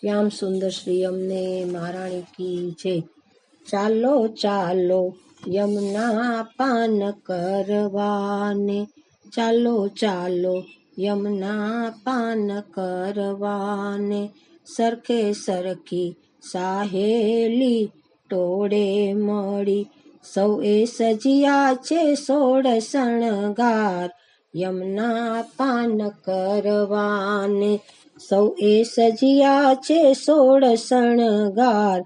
શ્યામ સુંદર શ્રી અમને મહારાણી કી જય. ચાલો ચાલો, યમુના પાન કરવાને. ચાલો ચાલો, યમુના પાન કરવાને. સરખે સરખી સાહેલી ટોળે મળી. સૌએ સજિયા છે સોળ શણગાર. યમુના પાન કરવાને. સૌએ સજિયા છે સોળ શણગાર.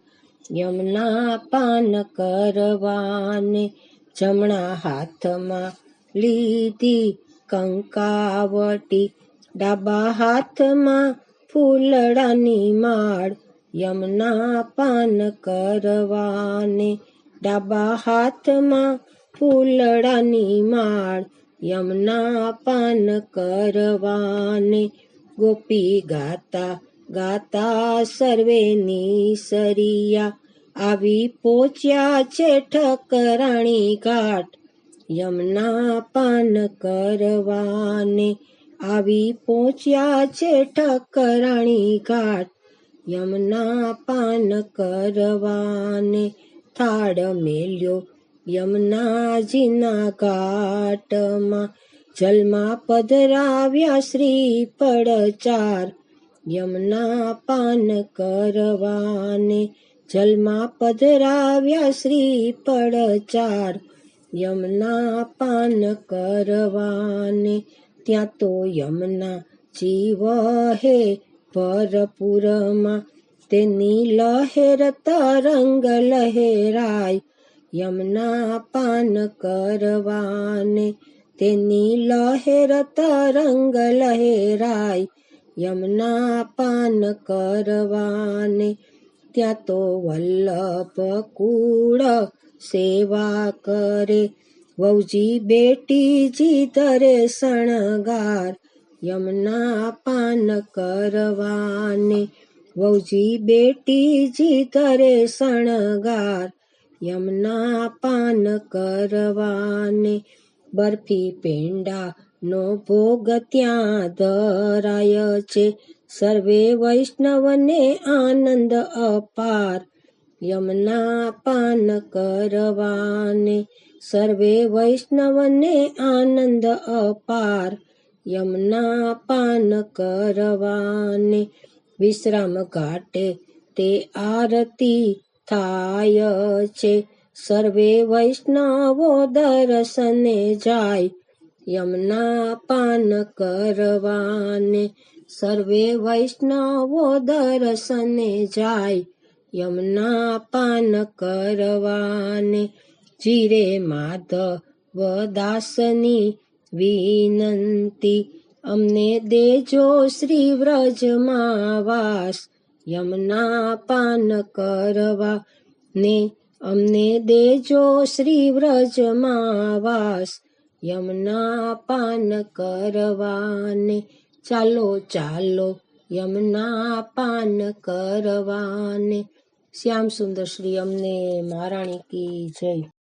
યમના પાન કરવાને. જમણા હાથમાં લીધી કંકાવટી. ડાબા હાથમાં ફૂલડાની માળ. યમના પાન કરવાને. ડાબા હાથમાં ફૂલડાની માળ. યમુના પાન કરવાને ગોપી ગાતા ગાતા સર્વેની સરિયા. આવી પોચ્યા છે ઠકરાણી ઘાટ. યમના પાન કરવાને આવી પહોંચ્યા છે ઠકરાણી ઘાટ. યમના પાન કરવાને થાળ મેલ્યો યમુનાજીના ઘાટમાં જલમાં પધરાવ્યા શ્રી પડચાર યમુના પાન કરવાને જલમાં પધરાવ્યા શ્રી પડચાર યમુના પાન કરવાને ત્યાં તો યમુના જીવ હે ભરપુરમાં. તેની લહેર તરંગ લહેરાય. યમુના પાન કરવાને તેની લહેર તરંગ લહેરાય. યમના પાન કરવાને ત્યાં તો વલ્લભ કુળ સેવા કરે. વૌજી બેટીજી ધરે શણગાર. યમના પાન કરવાને વૌજી બેટીજી ધરે શણગાર. યમુના પાન કરવાને બરફી પેંડા નો ભોગ ત્યાં ધરાય છે. સર્વે વૈષ્ણવને આનંદ અપાર. યમના પાન કરવાને સર્વે વૈષ્ણવને આનંદ અપાર. યમના પાન કરવાને વિશ્રામ ઘાટે તે આરતી થાય છે. સર્વે વૈષ્ણવો દર્શને જાય, યમના પાન કરવાને. સર્વે વૈષ્ણવો દર્શને જાય, યમના પાન કરવાને. જીરે માધવ દાસની વિનંતી, અમને દેજો શ્રી વ્રજમાં વાસ. યમુના પાન કરવા ને અમને દેજો શ્રી વ્રજમાં વાસ યમના પાન કરવાને ચાલો ચાલો યમના પાન કરવાને. શ્યામ સુંદર શ્રી અમને મહારાણી કી જય.